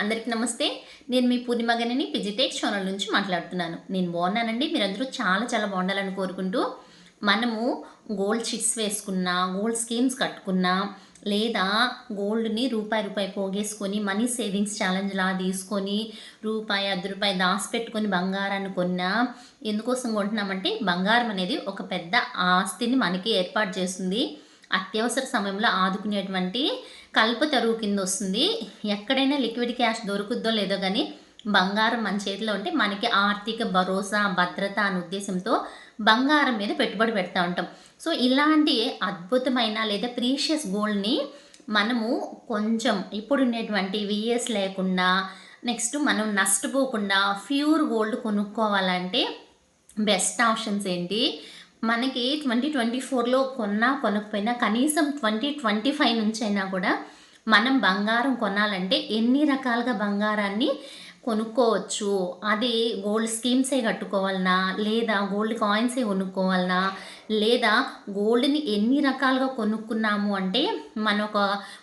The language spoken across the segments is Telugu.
అందరికీ నమస్తే. నేను మీ పూర్ణిమగనని పిజిటేక్ ఛానల్ నుంచి మాట్లాడుతున్నాను. నేను బాగున్నానండి. మీరందరూ చాలా చాలా బాగుండాలని కోరుకుంటూ మనము గోల్డ్ చిట్స్ వేసుకున్నా గోల్డ్ స్కీమ్స్ కట్టుకున్నా లేదా గోల్డ్ని రూపాయి రూపాయి పోగేసుకొని మనీ సేవింగ్స్ ఛాలెంజ్ లా తీసుకొని రూపాయి అర్ధ రూపాయి దాచిపెట్టుకొని బంగారాన్ని కొన్నా ఎందుకోసం కొంటున్నామంటే బంగారం అనేది ఒక పెద్ద ఆస్తిని మనకి ఏర్పాటు చేస్తుంది. అత్యవసర సమయంలో ఆదుకునేటువంటి కల్పతరువు కింద వస్తుంది. ఎక్కడైనా లిక్విడ్ క్యాష్ దొరుకుద్దో లేదో కానీ బంగారం మన చేతిలో ఉంటే మనకి ఆర్థిక భరోసా భద్రత అనే ఉద్దేశంతో బంగారం మీద పెట్టుబడి పెడతా ఉంటాం. సో ఇలాంటి అద్భుతమైన లేదా ప్రీషియస్ గోల్డ్ని మనము కొంచెం ఇప్పుడు ఉండేటువంటి విఎస్ లేకుండా నెక్స్ట్ మనం నష్టపోకుండా ప్యూర్ గోల్డ్ కొనుక్కోవాలంటే బెస్ట్ ఆప్షన్స్ ఏంటి? మనకి ట్వంటీ ట్వంటీ ఫోర్లో కొన్నా కొనకపోయినా కనీసం ట్వంటీ ట్వంటీ ఫైవ్ నుంచి అయినా కూడా మనం బంగారం కొనాలంటే ఎన్ని రకాలుగా బంగారాన్ని కొనుక్కోవచ్చు? అది గోల్డ్ స్కీమ్సే కట్టుకోవాలనా లేదా గోల్డ్ కాయిన్సే కొనుక్కోవాలనా లేదా గోల్డ్ని ఎన్ని రకాలుగా కొనుక్కున్నాము అంటే మనం ఒక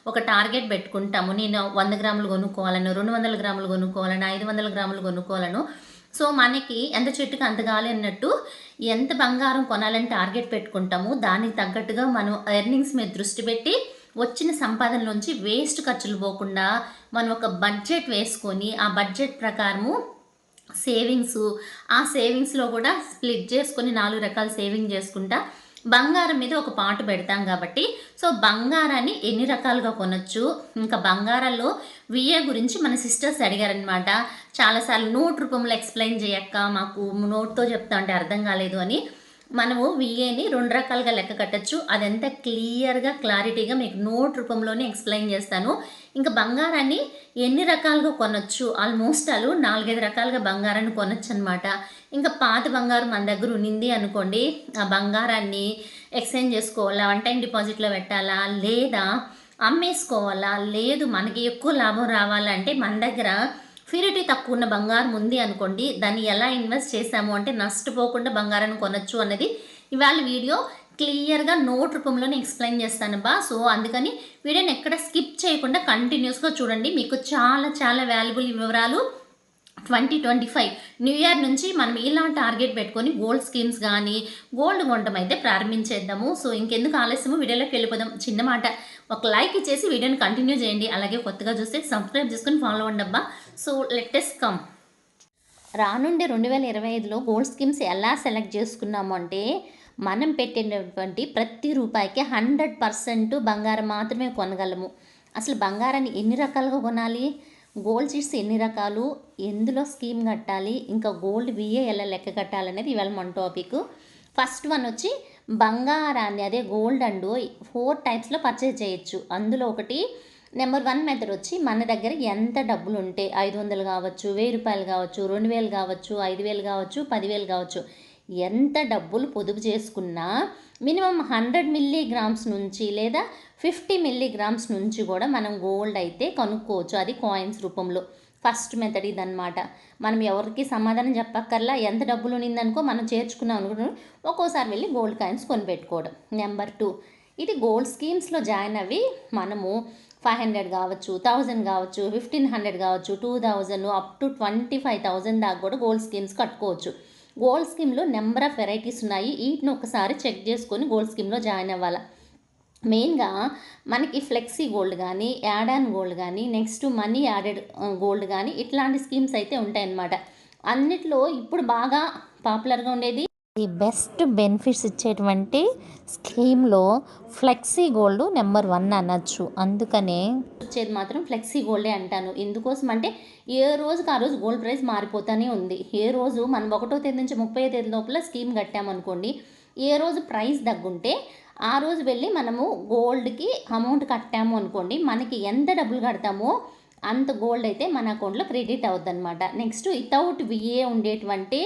ఒక టార్గెట్ పెట్టుకుంటాము. నేను వంద గ్రాములు కొనుక్కోవాలను రెండు వందల గ్రాములు కొనుక్కోవాలను ఐదు వందల గ్రాములు కొనుక్కోవాలను. సో మనకి ఎంత చెట్టుకి అంత గాలి అన్నట్టు ఎంత బంగారం కొనాలని టార్గెట్ పెట్టుకుంటాము దానికి తగ్గట్టుగా మనం ఎర్నింగ్స్ మీద దృష్టి పెట్టి వచ్చిన సంపాదనలోంచి వేస్ట్ ఖర్చులు పోకుండా మనం ఒక బడ్జెట్ వేసుకొని ఆ బడ్జెట్ ప్రకారము సేవింగ్స్ ఆ సేవింగ్స్లో కూడా స్ప్లిట్ చేసుకొని నాలుగు రకాల సేవింగ్ చేసుకుంటా బంగారం మీద ఒక పాటు పెడతాం కాబట్టి సో బంగారాన్ని ఎన్ని రకాలుగా కొనొచ్చు? ఇంకా బంగారాల్లో విఏ గురించి మన సిస్టర్స్ అడిగారనమాట చాలాసార్లు నోట్ రూపంలో ఎక్స్ప్లెయిన్ చేయక్క మాకు నోట్తో చెప్తా అంటే అర్థం కాలేదు అని. మనము విఏని రెండు రకాలుగా లెక్క కట్టచ్చు. అదంతా క్లియర్గా క్లారిటీగా మీకు నోట్ రూపంలోనే ఎక్స్ప్లెయిన్ చేస్తాను. ఇంకా బంగారాన్ని ఎన్ని రకాలుగా కొనొచ్చు? ఆల్మోస్ట్ అలు నాలుగైదు రకాలుగా బంగారాన్ని కొనొచ్చు అనమాట ఇంకా పాత బంగారం మన దగ్గర ఉన్నింది అనుకోండి. ఆ బంగారాన్ని ఎక్స్చేంజ్ చేసుకోవాలా? వన్ టైం డిపాజిట్లో పెట్టాలా? లేదా అమ్మేసుకోవాలా? లేదు మనకి ఎక్కువ లాభం రావాలంటే మన దగ్గర ప్యూరిటీ తక్కువ ఉన్న బంగారం ఉంది అనుకోండి దాన్ని ఎలా ఇన్వెస్ట్ చేశాము అంటే నష్టపోకుండా బంగారాన్ని కొనొచ్చు అన్నది ఇవాళ వీడియో. క్లియర్గా నోట్ రూపంలోనే ఎక్స్ప్లెయిన్ చేస్తాను బా. సో అందుకని వీడియోని ఎక్కడ స్కిప్ చేయకుండా కంటిన్యూస్గా చూడండి. మీకు చాలా చాలా వాల్యుబుల్ వివరాలు twenty twenty five. New year నుంచి మనం ఇలా టార్గెట్ పెట్టుకొని గోల్డ్ స్కీమ్స్ కానీ గోల్డ్ కొనడం అయితే ప్రారంభించేద్దాము. సో ఇంకెందుకు ఆలస్యము? వీడియోలోకి వెళ్ళిపోదాం. చిన్న మాట. ఒక లైక్ ఇచ్చేసి వీడియోని కంటిన్యూ చేయండి. అలాగే కొత్తగా చూస్తే సబ్స్క్రైబ్ చేసుకొని ఫాలో అవ్వండబ్బా సో లెటెస్ట్ కమ్ రానుండే రెండు వేల ఇరవై ఐదులో గోల్డ్ స్కీమ్స్ ఎలా సెలెక్ట్ చేసుకున్నాము అంటే మనం పెట్టినటువంటి ప్రతి రూపాయికి హండ్రెడ్ పర్సెంట్ బంగారం మాత్రమే కొనగలము. అసలు బంగారాన్ని ఎన్ని రకాలుగా కొనాలి? గోల్డ్ చీట్స్ ఎన్ని రకాలు? ఎందులో స్కీమ్ కట్టాలి? ఇంకా గోల్డ్ విఏ ఎలా లెక్క కట్టాలనేది ఇవాళ మన టాపిక్. ఫస్ట్ వన్ వచ్చి బంగారాన్ని అదే గోల్డ్ అండ్ ఫోర్ టైప్స్లో పర్చేజ్ చేయొచ్చు. అందులో ఒకటి నెంబర్ వన్ మెథడ్ వచ్చి మన దగ్గర ఎంత డబ్బులు ఉంటే ఐదు వందలు కావచ్చు వెయ్యి రూపాయలు కావచ్చు రెండు వేలు కావచ్చు ఐదు వేలు కావచ్చు పదివేలు కావచ్చు. ఎంత డబ్బులు పొదుపు చేసుకున్నా మినిమం హండ్రెడ్ మిల్లీగ్రామ్స్ నుంచి లేదా ఫిఫ్టీ మిల్లీగ్రామ్స్ నుంచి కూడా మనం గోల్డ్ అయితే కనుక్కోవచ్చు. అది కాయిన్స్ రూపంలో. ఫస్ట్ మెథడ్ ఇదనమాట మనం ఎవరికి సమాధానం చెప్పక్కర్లా ఎంత డబ్బులు ఉన్నిందనుకో మనం చేర్చుకున్నాం అనుకుంటున్నాం. ఒక్కోసారి వెళ్ళి గోల్డ్ కాయిన్స్ కొనిపెట్టుకోవడం. Number two. ఇది గోల్డ్ స్కీమ్స్లో జాయిన్ అవి మనము ఫైవ్ హండ్రెడ్ కావచ్చు థౌజండ్ కావచ్చు ఫిఫ్టీన్ హండ్రెడ్ కావచ్చు two thousand up to twenty five thousand దాకా కూడా గోల్డ్ స్కీమ్స్ కట్టుకోవచ్చు. గోల్డ్ స్కీమ్లో నెంబర్ ఆఫ్ వెరైటీస్ ఉన్నాయి. వీటిని ఒకసారి చెక్ చేసుకొని గోల్డ్ స్కీమ్లో జాయిన్ అవ్వాలి. మెయిన్గా మనకి ఫ్లెక్సీ గోల్డ్ కానీ యాడ్ ఆన్ గోల్డ్ కానీ నెక్స్ట్ మనీ యాడెడ్ గోల్డ్ కానీ ఇట్లాంటి స్కీమ్స్ అయితే ఉంటాయన్నమాట. అన్నిట్లో ఇప్పుడు బాగా పాపులర్గా ఉండేది ది బెస్ట్ బెనిఫిట్స్ ఇచ్చేటువంటి స్కీమ్లో ఫ్లెక్సీ గోల్డ్ నెంబర్ వన్ అనొచ్చు. అందుకనే వచ్చేది మాత్రం ఫ్లెక్సీ గోల్డే అంటాను. ఎందుకోసం అంటే ఏ రోజుకి ఆ రోజు గోల్డ్ ప్రైస్ మారిపోతూనే ఉంది. ఏ రోజు మనం ఒకటో తేదీ నుంచి ముప్పై తేదీ లోపల స్కీమ్ కట్టామనుకోండి ఏ రోజు ప్రైస్ తగ్గుంటే ఆ రోజు వెళ్ళి మనము గోల్డ్కి అమౌంట్ కట్టాము అనుకోండి మనకి ఎంత డబ్బులు కడతామో అంత గోల్డ్ అయితే మన అకౌంట్లో క్రెడిట్ అవుతుంది అనమాట నెక్స్ట్ వితౌట్ విఏ ఉండేటువంటి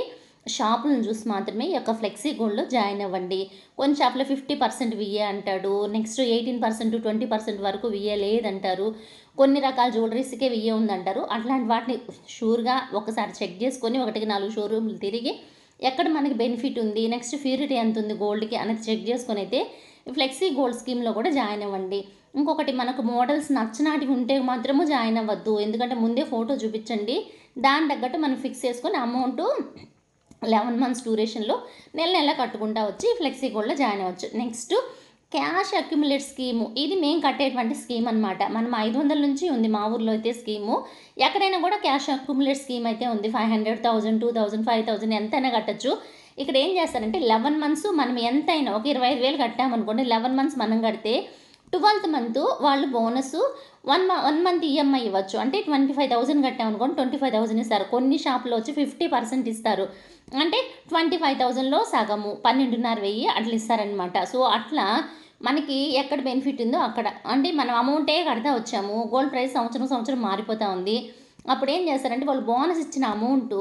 షాపులను చూసి మాత్రమే ఈ యొక్క ఫ్లెక్సీ గోల్డ్లో జాయిన్ అవ్వండి. కొన్ని షాప్లో ఫిఫ్టీ పర్సెంట్ విఏ అంటాడు. Next eighteen percent twenty percent వరకు విఏ లేదంటారు కొన్ని రకాల జ్యువెలరీస్కే విఏ ఉందంటారు. అట్లాంటి వాటిని షూర్గా ఒకసారి చెక్ చేసుకొని ఒకటికి నాలుగు షోరూమ్లు తిరిగి ఎక్కడ మనకి బెనిఫిట్ ఉంది నెక్స్ట్ ప్యూరిటీ ఎంత ఉంది గోల్డ్కి అనేది చెక్ చేసుకొని అయితే ఫ్లెక్సీ గోల్డ్ స్కీమ్లో కూడా జాయిన్ అవ్వండి. ఇంకొకటి మనకు మోడల్స్ నచ్చినాటివి ఉంటే మాత్రము జాయిన్ అవ్వద్దు. ఎందుకంటే ముందే ఫోటో చూపించండి. దాని తగ్గట్టు మనం ఫిక్స్ చేసుకొని అమౌంట్ లెవెన్ మంత్స్ డ్యూరేషన్లో నెల నెల కట్టుకుంటా వచ్చి ఫ్లెక్సీ గోల్డ్లో జాయిన్ అవ్వచ్చు. Next cash accumulate scheme. ఇది మేము కట్టేటువంటి స్కీమ్ అనమాట మనం ఐదు వందల నుంచి ఉంది మా ఊర్లో అయితే స్కీము. ఎక్కడైనా కూడా క్యాష్ అక్యుములేట్ స్కీమ్ అయితే ఉంది. Five hundred thousand two thousand five thousand ఎంతైనా కట్టచ్చు. ఇక్కడ ఏం చేస్తారంటే లెవెన్ మంత్స్ మనం ఎంతైనా ఒక ఇరవై ఐదు వేలు కట్టామనుకోండి లెవెన్ మంత్స్ మనం కడితే ట్వెల్త్ మంత్ వాళ్ళు bonus one one month EMI ఇవ్వచ్చు. అంటే ట్వంటీ ఫైవ్ థౌసండ్ కట్టామనుకోండి ట్వంటీ ఫైవ్ థౌసండ్ ఇస్తారు. కొన్ని షాపులో వచ్చి ఫిఫ్టీ పర్సెంట్ ఇస్తారు. అంటే ట్వంటీ ఫైవ్ థౌజండ్లో సగము పన్నెండున్నర వెయ్యి అట్లా ఇస్తారనమాట సో అట్లా మనకి ఎక్కడ బెనిఫిట్ ఉందో అక్కడ. అంటే మనం అమౌంటే కడతా వచ్చాము గోల్డ్ ప్రైస్ సంవత్సరం సంవత్సరం మారిపోతూ ఉంది. అప్పుడు ఏం చేస్తారంటే వాళ్ళు బోనస్ ఇచ్చిన అమౌంట్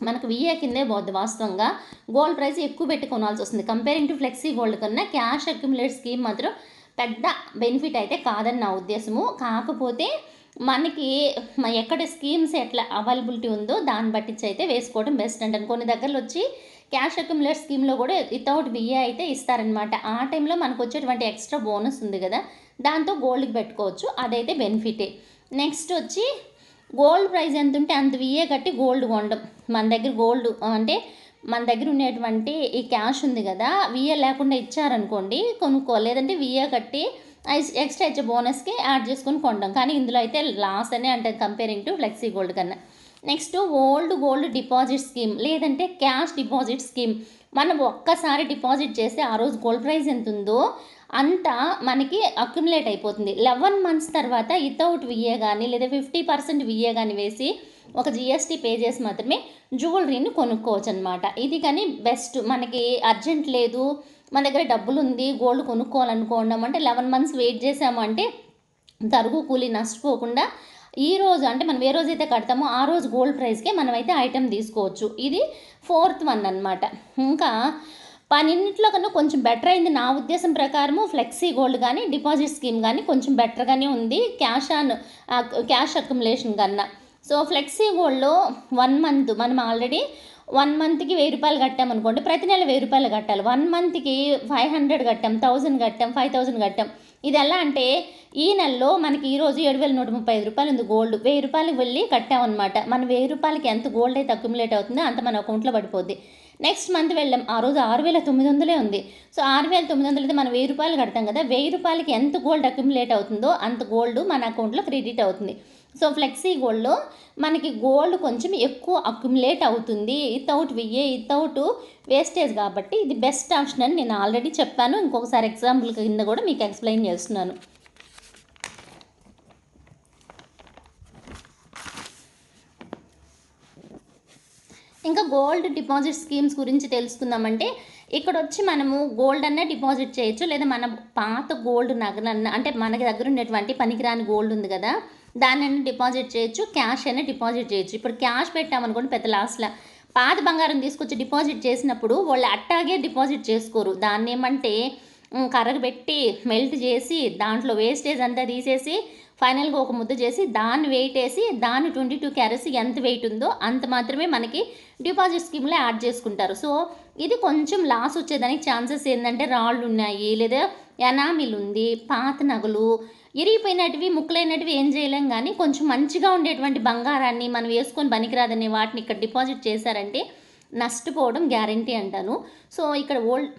మనకు విఏ కిందే పోద్ది వాస్తవంగా. గోల్డ్ ప్రైస్ ఎక్కువ పెట్టి కొనాల్సి వస్తుంది. కంపేరింగ్ టు ఫ్లెక్సీ గోల్డ్ కన్నా క్యాష్ అక్యుములేట్ స్కీమ్ మాత్రం పెద్ద బెనిఫిట్ అయితే కాదని నా ఉద్దేశము. కాకపోతే మనకి ఎక్కడ స్కీమ్స్ ఎట్లా అవైలబిలిటీ ఉందో దాన్ని బట్టించి అయితే వేసుకోవడం బెస్ట్ అంటాను. కొన్ని దగ్గరలో వచ్చి క్యాష్ అక్యుములేట్ స్కీమ్లో కూడా వితౌట్ బిఏ అయితే ఇస్తారనమాట ఆ టైంలో మనకు వచ్చేటువంటి ఎక్స్ట్రా బోనస్ ఉంది కదా దాంతో గోల్డ్కి పెట్టుకోవచ్చు. అదైతే బెనిఫిటే నెక్స్ట్ వచ్చి గోల్డ్ ప్రైస్ ఎంత ఉంటే అంత విఏ కట్టి గోల్డ్ కొనడం. మన దగ్గర గోల్డ్ అంటే మన దగ్గర ఉండేటువంటి ఈ క్యాష్ ఉంది కదా విఏ లేకుండా ఇచ్చారనుకోండి కొనుక్కో లేదంటే విఏ కట్టి ఐస్- ఎక్స్ట్రా ఇచ్చే బోనస్కి యాడ్ చేసుకొని కొంటాం. కానీ ఇందులో అయితే లాస్ అనే అంటే కంపేరింగ్ టు ఫ్లెక్సీ గోల్డ్ కన్నా. Next old gold deposit scheme లేదంటే క్యాష్ డిపాజిట్ స్కీమ్. మనం ఒక్కసారి డిపాజిట్ చేస్తే ఆ రోజు గోల్డ్ ప్రైస్ ఎంత ఉందో అంత మనకి అక్యుములేట్ అయిపోతుంది. లెవెన్ మంత్స్ తర్వాత వితౌట్ విఏ కానీ లేదా ఫిఫ్టీ పర్సెంట్ విఏ కానీ వేసి ఒక జిఎస్టీ పే చేసి మాత్రమే జ్యువెలరీని కొనుక్కోవచ్చు అనమాట ఇది కానీ బెస్ట్ మనకి అర్జెంట్ లేదు. మన దగ్గర డబ్బులు ఉంది గోల్డ్ కొనుక్కోవాలనుకోవడం అంటే లెవెన్ మంత్స్ వెయిట్ చేసామంటే తరుగు కూలి నష్టపోకుండా ఈ రోజు అంటే మనం ఏ రోజైతే కడతామో ఆ రోజు గోల్డ్ ప్రైస్కే మనమైతే ఐటెం తీసుకోవచ్చు. ఇది ఫోర్త్ వన్ అనమాట ఇంకా పన్నింటిలో కన్నా కొంచెం బెటర్ అయింది నా ఉద్దేశం ప్రకారము ఫ్లెక్సీ గోల్డ్ కానీ డిపాజిట్ స్కీమ్ కానీ కొంచెం బెటర్గానే ఉంది. క్యాష్ ఆన్ క్యాష్ అక్యుములేషన్ కన్నా. సో ఫ్లెక్సీ గోల్డ్లో వన్ మంత్ మనం ఆల్రెడీ వన్ మంత్కి వెయ్యి రూపాయలు కట్టామనుకోండి ప్రతి నెల వెయ్యి రూపాయలు కట్టాలి. వన్ మంత్కి ఫైవ్ హండ్రెడ్ కట్టాం థౌజండ్ కట్టాం ఫైవ్ థౌజండ్ కట్టాం. ఇది ఎలా అంటే ఈ నెలలో మనకి ఈరోజు ఏడు వేల నూట ముప్పై ఐదు రూపాయలు ఉంది గోల్డ్ వెయ్యి రూపాయలకి వెళ్ళి కట్టామన్నమాట మన వెయ్యి రూపాయలకి ఎంత గోల్డ్ అయితే అక్యుములేట్ అవుతుందో అంత మన అకౌంట్లో పడిపోద్ది. నెక్స్ట్ మంత్ వెళ్ళాం. ఆ రోజు ఆరు వేల తొమ్మిది వందలే ఉంది. సో ఆరు వేల తొమ్మిది వందలు అయితే మనం వెయ్యి రూపాయలు కడతాం కదా వెయ్యి రూపాయలకి ఎంత గోల్డ్ అక్యుములేట్ అవుతుందో అంత గోల్డ్ మన అకౌంట్లో క్రెడిట్ అవుతుంది. సో ఫ్లెక్సీ గోల్డ్లో మనకి గోల్డ్ కొంచెం ఎక్కువ అక్యుములేట్ అవుతుంది. వితౌట్ విఏ వితౌట్ వేస్టేజ్ కాబట్టి ఇది బెస్ట్ ఆప్షన్ అని నేను ఆల్రెడీ చెప్పాను. ఇంకొకసారి ఎగ్జాంపుల్ కింద కూడా మీకు ఎక్స్ప్లెయిన్ చేస్తున్నాను. ఇంకా గోల్డ్ డిపాజిట్ స్కీమ్స్ గురించి తెలుసుకుందామంటే ఇక్కడ వచ్చి మనము గోల్డ్ అన్న డిపాజిట్ చేయొచ్చు. లేదా మన పాత గోల్డ్ నగలన్న అంటే మనకి దగ్గర ఉన్నటువంటి పనికిరాని గోల్డ్ ఉంది కదా. దాన్ని డిపాజిట్ చేయొచ్చు క్యాష్ అయినా డిపాజిట్ చేయొచ్చు. ఇప్పుడు క్యాష్ పెట్టామనుకోండి పెద్ద లాస్ట్లో పాత బంగారం తీసుకొచ్చి డిపాజిట్ చేసినప్పుడు వాళ్ళు అట్టాగే డిపాజిట్ చేసుకోరు. దాన్ని ఏమంటే కరగబెట్టి మెల్ట్ చేసి దాంట్లో వేస్టేజ్ అంతా తీసేసి ఫైనల్గా ఒక ముద్ద చేసి దాన్ని వెయిట్ వేసి దాని ట్వంటీ టూ క్యారెట్స్ ఎంత వెయిట్ ఉందో అంత మాత్రమే మనకి డిపాజిట్ స్కీమ్లో యాడ్ చేసుకుంటారు. సో ఇది కొంచెం లాస్ వచ్చేదానికి ఛాన్సెస్ ఏంటంటే రాళ్ళు ఉన్నాయి లేదా ఎనామిల్ ఉంది పాత నగలు ఇరిగిపోయినటివి ముక్కలైనటివి ఏం చేయలేం కానీ కొంచెం మంచిగా ఉండేటువంటి బంగారాన్ని మనం వేసుకొని పనికిరాదనే వాటిని ఇక్కడ డిపాజిట్ చేశారంటే నష్టపోవడం గ్యారంటీ అంటాను. సో ఇక్కడ ఓల్డ్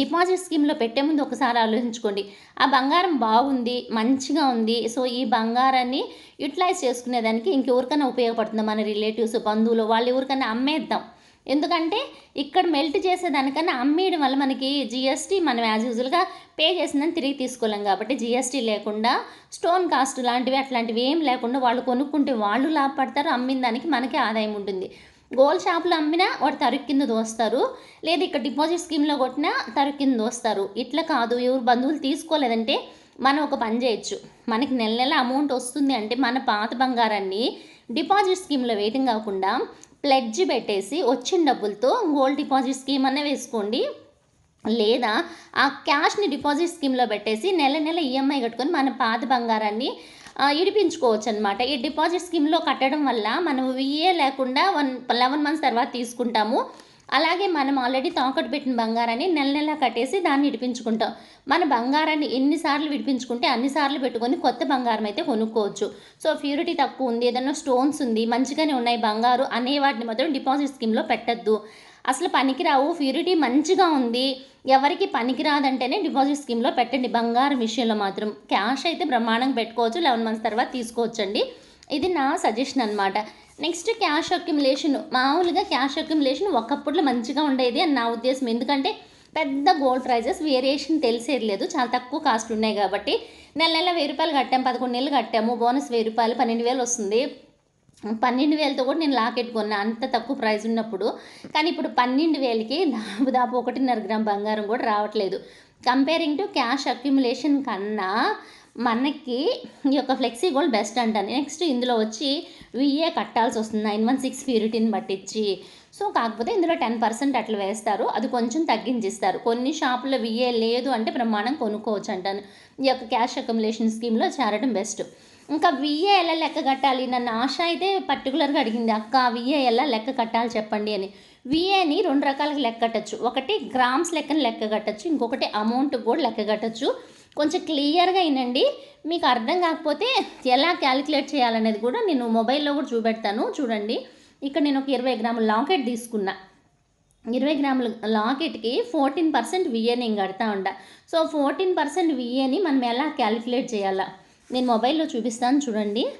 డిపాజిట్ స్కీమ్లో పెట్టే ముందు ఒకసారి ఆలోచించుకోండి. ఆ బంగారం బాగుంది మంచిగా ఉంది సో ఈ బంగారాన్ని యూటిలైజ్ చేసుకునేదానికి ఇంకెవరికైనా ఉపయోగపడుతుంది? మన రిలేటివ్స్ బంధువులు వాళ్ళు ఎవరికైనా అమ్మేద్దాం. ఎందుకంటే ఇక్కడ మెల్ట్ చేసేదానికన్నా అమ్మేయడం వల్ల మనకి జిఎస్టీ మనం యాజ్ యూజువల్గా పే చేసిందని తిరిగి తీసుకోలేం కాబట్టి జిఎస్టీ లేకుండా స్టోన్ కాస్ట్ లాంటివి అట్లాంటివి ఏం లేకుండా వాళ్ళు కొనుక్కుంటే వాళ్ళు లాభపడతారు అమ్మిన దానికి మనకి ఆదాయం ఉంటుంది. గోల్డ్ షాప్లో అమ్మినా వాడు తరుగు కింద దోస్తారు. లేదా ఇక్కడ డిపాజిట్ స్కీమ్లో కొట్టినా తరుగు కింద దోస్తారు. ఇట్లా కాదు ఎవరు బంధువులు తీసుకోలేదంటే మనం ఒక పని చేయొచ్చు. మనకి నెల నెల అమౌంట్ వస్తుంది అంటే మన పాత బంగారాన్ని డిపాజిట్ స్కీమ్లో వేయటం కాకుండా ప్లెడ్జ్ పెట్టేసి వచ్చిన డబ్బులతో గోల్డ్ డిపాజిట్ స్కీమ్ అన్న వేసుకోండి. లేదా ఆ క్యాష్ని డిపాజిట్ స్కీమ్లో పెట్టేసి నెల నెల ఈఎంఐ కట్టుకొని మన పాత బంగారాన్ని ఇడిపించుకోవచ్చు అనమాట ఈ డిపాజిట్ స్కీమ్లో కట్టడం వల్ల మనం విఏ లేకుండా వన్ లెవెన్ మంత్స్ తర్వాత తీసుకుంటాము. అలాగే మనం ఆల్రెడీ తాకట్టు పెట్టిన బంగారాన్ని నెల నెల కట్టేసి దాన్ని విడిపించుకుంటాం మన బంగారాన్ని ఎన్నిసార్లు విడిపించుకుంటే అన్నిసార్లు పెట్టుకొని కొత్త బంగారం అయితే కొనుక్కోవచ్చు. సో ప్యూరిటీ తక్కువ ఉంది ఏదైనా స్టోన్స్ ఉంది మంచిగానే ఉన్నాయి బంగారు అనే వాటిని మాత్రం డిపాజిట్ స్కీమ్లో పెట్టద్దు. అసలు పనికిరావు ప్యూరిటీ మంచిగా ఉంది. ఎవరికి పనికిరాదంటేనే డిపాజిట్ స్కీమ్లో పెట్టండి. బంగారం విషయంలో మాత్రం క్యాష్ అయితే బ్రహ్మాండంగా పెట్టుకోవచ్చు. లెవెన్ మంత్స్ తర్వాత తీసుకోవచ్చండి. ఇది నా సజెషన్ అనమాట నెక్స్ట్ క్యాష్ అక్యుములేషన్. మామూలుగా క్యాష్ అక్యుములేషన్ ఒకప్పుడులో మంచిగా ఉండేది అని నా ఉద్దేశం. ఎందుకంటే పెద్ద గోల్డ్ ప్రైజెస్ వేరియేషన్ తెలిసేది లేదు. చాలా తక్కువ కాస్ట్ ఉన్నాయి కాబట్టి నెల నెల వెయ్యి రూపాయలు కట్టాము పదకొండు నెలలు కట్టాము. బోనస్ వెయ్యి రూపాయలు పన్నెండు వేలు వస్తుంది. పన్నెండు వేలతో కూడా నేను లాకెట్ కొన్నా. అంత తక్కువ ప్రైస్ ఉన్నప్పుడు. కానీ ఇప్పుడు పన్నెండు వేలకి దాదాపు ఒకటిన్నర గ్రామ్ బంగారం కూడా రావట్లేదు. కంపేరింగ్ టు క్యాష్ అక్యుములేషన్ కన్నా మనకి ఈ యొక్క ఫ్లెక్సీ గోల్డ్ బెస్ట్ అంటాను నెక్స్ట్ ఇందులో వచ్చి విఏ కట్టాల్సి వస్తుంది. నైన్ వన్ సిక్స్ ప్యూరిటీని పట్టించి. సో కాకపోతే ఇందులో టెన్ పర్సెంట్ అట్లా వేస్తారు. అది కొంచెం తగ్గించిస్తారు. కొన్ని షాపుల్లో విఏ లేదు అంటే ప్రమాణం కొనుక్కోవచ్చు అంటాను ఈ యొక్క క్యాష్ అకమిలేషన్ స్కీమ్లో చేరడం బెస్ట్ ఇంకా విఏ ఎలా లెక్క కట్టాలి? నన్ను ఆశ అయితే పర్టికులర్గా అడిగింది అక్క విఏ ఎలా లెక్క కట్టాలి చెప్పండి అని. విఏని రెండు రకాలుగా లెక్క కట్టచ్చు. ఒకటి గ్రామ్స్ లెక్కను లెక్క కట్టచ్చు ఇంకొకటి అమౌంట్ కూడా లెక్క కట్టచ్చు. కొంచెం క్లియర్గా వినండి. మీకు అర్థం కాకపోతే ఎలా క్యాలిక్యులేట్ చేయాలనేది కూడా నేను మొబైల్లో కూడా చూపెడతాను. చూడండి. ఇక్కడ నేను ఒక ఇరవై గ్రాముల లాకెట్ తీసుకున్నా. ఇరవై గ్రాముల లాకెట్కి ఫోర్టీన్ పర్సెంట్ విఏని కడతా ఉండ సో ఫోర్టీన్ పర్సెంట్ విఏని మనం ఎలా క్యాలిక్యులేట్ చేయాలా? నేను మొబైల్లో చూపిస్తాను చూడండి.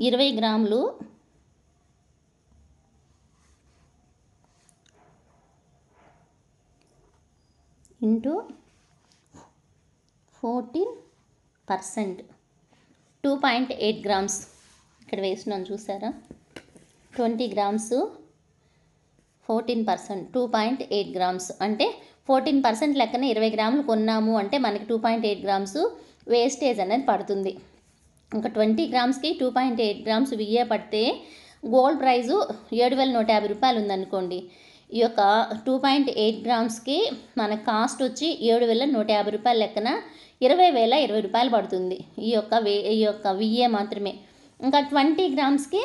ఇరవై గ్రాములు. Into fourteen percent. Two point eight grams. ఇక్కడ వేసినాను చూసారా? Twenty grams. Fourteen percent. Two point eight grams. అంటే ఫోర్టీన్ పర్సెంట్ లెక్కన ఇరవై గ్రాములు కొన్నాము అంటే మనకి two point eight grams wastage అనేది పడుతుంది. ఇంకా twenty గ్రామ్స్కి two point eight grams VA పడితే గోల్డ్ ప్రైజు ఏడు వేల నూట యాభై రూపాయలు ఉందనుకోండి. ఈ యొక్క టూ పాయింట్ ఎయిట్ గ్రామ్స్కి మన కాస్ట్ వచ్చి ఏడు వేల నూట యాభై రూపాయల లెక్కన ఇరవై వేల ఇరవై రూపాయలు పడుతుంది. ఈ యొక్క వే ఈ యొక్క విఏ మాత్రమే. ఇంకా ట్వంటీ గ్రామ్స్కి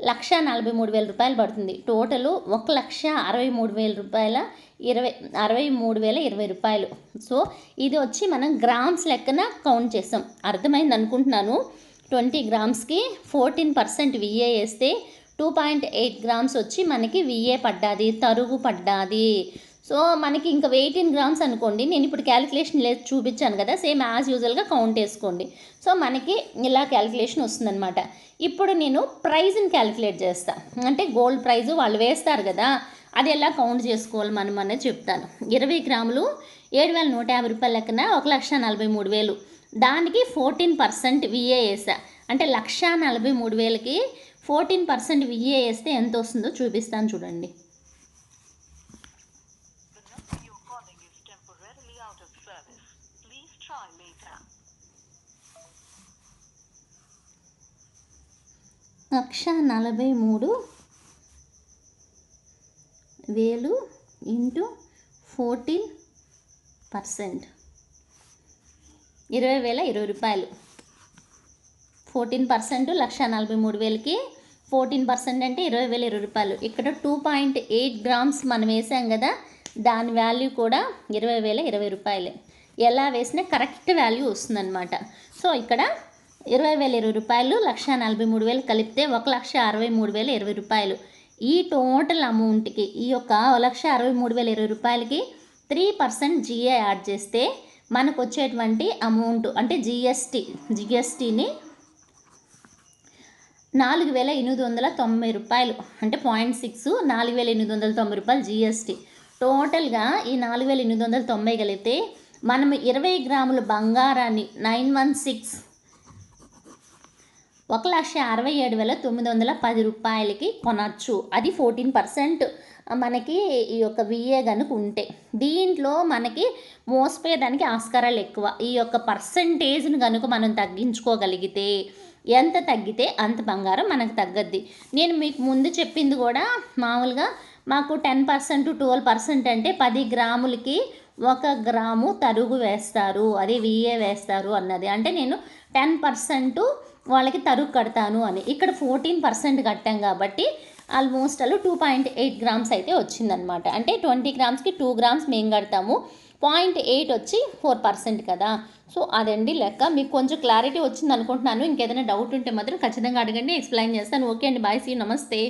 లక్ష నలభై మూడు వేల రూపాయలు పడుతుంది. టోటలు ఒక లక్ష అరవై మూడు వేల రూపాయల ఇరవై అరవై మూడు వేల ఇరవై రూపాయలు. సో ఇది వచ్చి మనం గ్రామ్స్ లెక్కన కౌంట్ చేసాం అర్థమైంది అనుకుంటున్నాను? ట్వంటీ గ్రామ్స్కి ఫోర్టీన్ పర్సెంట్ విఏ వేస్తే టూ పాయింట్ ఎయిట్ గ్రామ్స్ వచ్చి మనకి విఏ పడ్డాది తరుగు పడ్డాది. సో మనకి ఇంకా ఎయిటీన్ గ్రామ్స్ అనుకోండి నేను ఇప్పుడు క్యాలిక్యులేషన్ లేదు చూపించాను కదా సేమ్ యాజ్ యూజువల్గా కౌంట్ వేసుకోండి సో మనకి ఇలా క్యాలిక్యులేషన్ వస్తుందన్నమాట. ఇప్పుడు నేను ప్రైజ్ని క్యాలిక్యులేట్ చేస్తాను అంటే గోల్డ్ ప్రైజ్ వాళ్ళు వేస్తారు కదా అది ఎలా కౌంట్ చేసుకోవాలి మనం అనేది చెప్తాను. ఇరవై గ్రాములు ఏడు వేల నూట యాభై రూపాయల లెక్కన ఒక లక్ష నలభై మూడు వేలు. దానికి ఫోర్టీన్ పర్సెంట్ విఏ వేసా. అంటే లక్ష నలభై మూడు వేలకి ఫోర్టీన్ పర్సెంట్ విఏ వేస్తే ఎంత వస్తుందో చూపిస్తాను చూడండి. లక్ష నలభై మూడు వేలు ఇంటూ ఫోర్టీన్ పర్సెంట్. ఇరవై వేల ఇరవై రూపాయలు. ఫోర్టీన్ పర్సెంట్ లక్ష నలభై మూడు వేలకి ఫోర్టీన్ పర్సెంట్ అంటే ఇరవై వేల ఇరవై రూపాయలు. ఇక్కడ టూ పాయింట్ ఎయిట్ గ్రామ్స్ మనం వేసాం కదా దాని వాల్యూ కూడా ఇరవై వేల ఇరవై రూపాయలే. ఎలా వేసినా కరెక్ట్ వాల్యూ వస్తుందన్నమాట. సో ఇక్కడ ఇరవై వేల ఇరవై రూపాయలు లక్ష నలభై మూడు వేలు కలిపితే ఒక లక్ష అరవై మూడు వేల ఇరవై రూపాయలు. ఈ టోటల్ అమౌంట్కి ఈ యొక్క ఒక లక్ష అరవై మూడు వేల ఇరవై రూపాయలకి త్రీ పర్సెంట్ జిఏ యాడ్ చేస్తే మనకు వచ్చేటువంటి అమౌంట్ అంటే జిఎస్టీ జిఎస్టీని నాలుగు వేల ఎనిమిది వందల తొంభై రూపాయలు అంటే పాయింట్ సిక్స్ నాలుగు వేల ఎనిమిది వందల తొంభై రూపాయలు జిఎస్టీ టోటల్గా ఈ నాలుగు వేల ఎనిమిది వందల తొంభై కలిపితే మనం ఇరవై గ్రాముల బంగారాన్ని నైన్ వన్ సిక్స్ ఒక లక్ష అరవై ఏడు వేల తొమ్మిది వందల పది రూపాయలకి కొనచ్చు. అది ఫోర్టీన్ పర్సెంట్ మనకి ఈ యొక్క విఏ కనుక ఉంటే. దీంట్లో మనకి మోసపోయేదానికి ఆస్కారాలు ఎక్కువ. ఈ యొక్క పర్సంటేజ్ని కనుక మనం తగ్గించుకోగలిగితే ఎంత తగ్గితే అంత బంగారం మనకు తగ్గద్ది. నేను మీకు ముందు చెప్పింది కూడా మామూలుగా మాకు టెన్ పర్సెంట్ ట్వెల్వ్ పర్సెంట్ అంటే పది గ్రాములకి ఒక గ్రాము తరుగు వేస్తారు. అదే విఏ వేస్తారు అన్నది. అంటే నేను టెన్ పర్సెంట్ వాళ్ళకి తరుగు కడతాను అని. ఇక్కడ ఫోర్టీన్ పర్సెంట్ కట్టాం కాబట్టి ఆల్మోస్ట్ అలా టూ పాయింట్ ఎయిట్ గ్రామ్స్ అయితే వచ్చిందనమాట అంటే ట్వంటీ గ్రామ్స్కి టూ గ్రామ్స్ మేము కడతాము. పాయింట్ ఎయిట్ వచ్చి ఫోర్ పర్సెంట్ కదా. సో అదండి లెక్క. మీకు కొంచెం క్లారిటీ వచ్చింది అనుకుంటున్నాను ఇంకేదైనా డౌట్ ఉంటే మాత్రం ఖచ్చితంగా అడగండి. ఎక్స్ప్లెయిన్ చేస్తాను. ఓకే అండి. బాయ్. సీ నమస్తే.